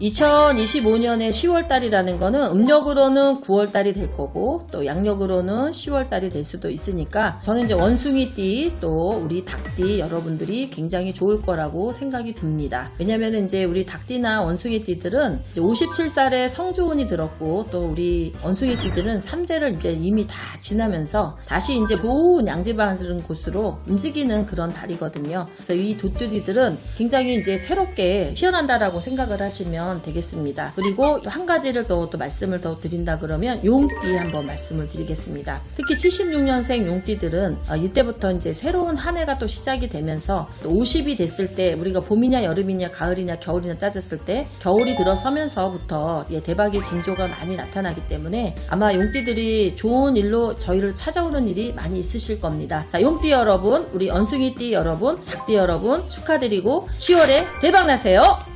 2025년의 10월달이라는 거는 음력으로는 9월달이 될 거고 또 양력으로는 10월달이 될 수도 있으니까 저는 이제 원숭이띠 또 우리 닭띠 여러분들이 굉장히 좋을 거라고 생각이 듭니다. 왜냐면 이제 우리 닭띠나 원숭이띠들은 57살에 성조운이 들었고 또 우리 원숭이띠들은 삼재를 이제 이미 다 지나면서 다시 이제 좋은 양지바른 곳으로 움직이는 그런 달이거든요. 그래서 이 도뚜디들은 굉장히 이제 새롭게 피어난다라고 생각을 하시면 되겠습니다. 그리고 한 가지를 더 또 말씀을 더 드린다 그러면 용띠 한번 말씀을 드리겠습니다. 특히 76년생 용띠들은 어, 이때부터 이제 새로운 한 해가 또 시작이 되면서 또 50이 됐을 때 우리가 봄이냐 여름이냐 가을이냐 겨울이냐 따졌을 때 겨울이 들어서면서부터 예, 대박의 징조가 많이 나타나기 때문에 아마 용띠들이 좋은 일로 저희를 찾아오는 일이 많이 있으실 겁니다. 자, 용띠 여러분, 우리 언숭이띠 여러분, 닭띠 여러분 축하드리고 10월에 대박 나세요.